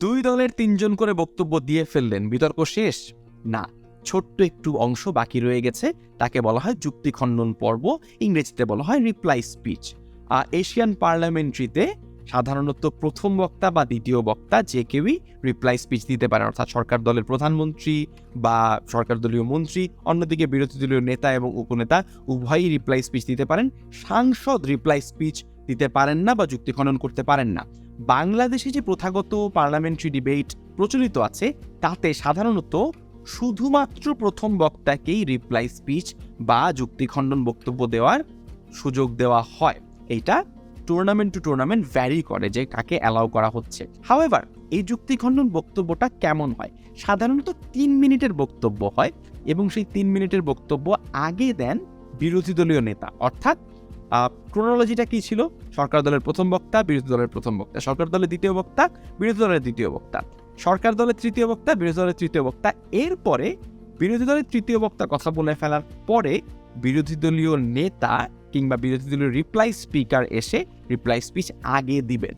দুই দলের তিনজন করে বক্তব্য দিয়ে ফেললেন। বিতর্ক শেষ? না। ছোট্ট একটু অংশ বাকি রয়ে গেছে। তাকে বলা হয় যুক্তি খণ্ডন পর্ব, ইংরেজিতে বলা হয় রিপ্লাই স্পিচ আর এশিয়ান পার্লামেন্ট্রিতে সাধারণত প্রথম বক্তা বা দ্বিতীয় বক্তা যে কেউই রিপ্লাই স্পিচ দিতে পারেন অর্থাৎ সরকার দলের প্রধানমন্ত্রী বা সরকার দলীয় মন্ত্রী, অন্যদিকে বিরোধী দলীয় নেতা এবং উপনেতা উভয়ই রিপ্লাই স্পিচ দিতে পারেন। সাংসদ রিপ্লাই স্পিচ দিতে পারেন না বা যুক্তি খনন করতে পারেন না। বাংলাদেশে যে প্রথাগত পার্লামেন্টারি ডিবেট প্রচলিত আছে, তাতে সাধারণত শুধুমাত্র প্রথম বক্তাকেই রিপ্লাই স্পিচ বা যুক্তিখণ্ডন বক্তব্য দেওয়ার সুযোগ দেওয়া হয়। এইটা টুর্নামেন্ট টু টুর্নামেন্ট ভ্যারি করে যে কাকে অ্যালাউ করা হচ্ছে। হাওয়েভার এই যুক্তিখণ্ডন বক্তব্যটা কেমন হয়? সাধারণত তিন মিনিটের বক্তব্য হয় এবং সেই তিন মিনিটের বক্তব্য আগে দেন বিরোধী দলীয় নেতা, অর্থাৎ ক্রোনোলজিটা কি ছিল? সরকার দলের প্রথম বক্তা, বিরোধী দলের প্রথম বক্তা। সরকার দলের দ্বিতীয় বক্তা, বিরোধী দলের দ্বিতীয় বক্তা। সরকার দলের তৃতীয় বক্তা, বিরোধী দলের তৃতীয় বক্তা। এরপরে বিরোধী দলের তৃতীয় বক্তা কথা বলে ফেলার পরে বিরোধী দলীয় নেতা কিংবা বিরোধী দলীয় রিপ্লাই স্পিকার এসে রিপ্লাই স্পিচ আগে দিবেন।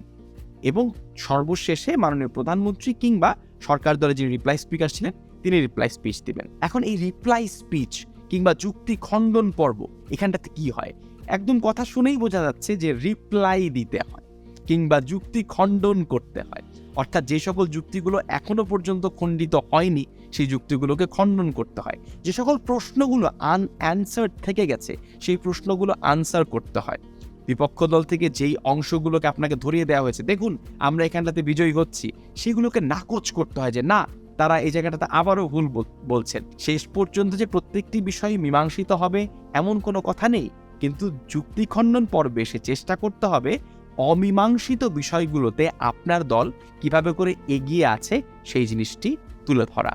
এবং সর্বশেষে মাননীয় প্রধানমন্ত্রী কিংবা সরকার দলের যিনি রিপ্লাই স্পিকার ছিলেন, তিনি রিপ্লাই স্পিচ দিবেন। এখন এই রিপ্লাই স্পিচ কিংবা যুক্তি খণ্ডন পর্ব, এখানটাতে কি হয়? একদম কথা শুনেই বোঝা যাচ্ছে যে রিপ্লাই দিতে হয় কিংবা যুক্তি খণ্ডন করতে হয়। অর্থাৎ যে সকল যুক্তিগুলো এখনও পর্যন্ত খণ্ডিত হয়নি, সেই যুক্তিগুলোকে খণ্ডন করতে হয়। যে সকল প্রশ্নগুলো আনঅ্যান্সার্ড থেকে গেছে, সেই প্রশ্নগুলো আনসার করতে হয়। বিপক্ষ দল থেকে যেই অংশগুলোকে আপনাকে ধরিয়ে দেওয়া হয়েছে, দেখুন আমরা এখানটাতে বিজয়ী হচ্ছি, সেগুলোকে নাকচ করতে হয় যে, না, তারা এই জায়গাটাতে আবারও ভুল বল- বলছেন। শেষ পর্যন্ত যে প্রত্যেকটি বিষয় মীমাংসিত হবে, এমন কোনো কথা নেই। কিন্তু যুক্তি খণ্ডন পর্বে সে চেষ্টা করতে হবে অমীমাংসিত বিষয়গুলোতে আপনার দল কীভাবে করে এগিয়ে আছে সেই জিনিসটি তুলে ধরা।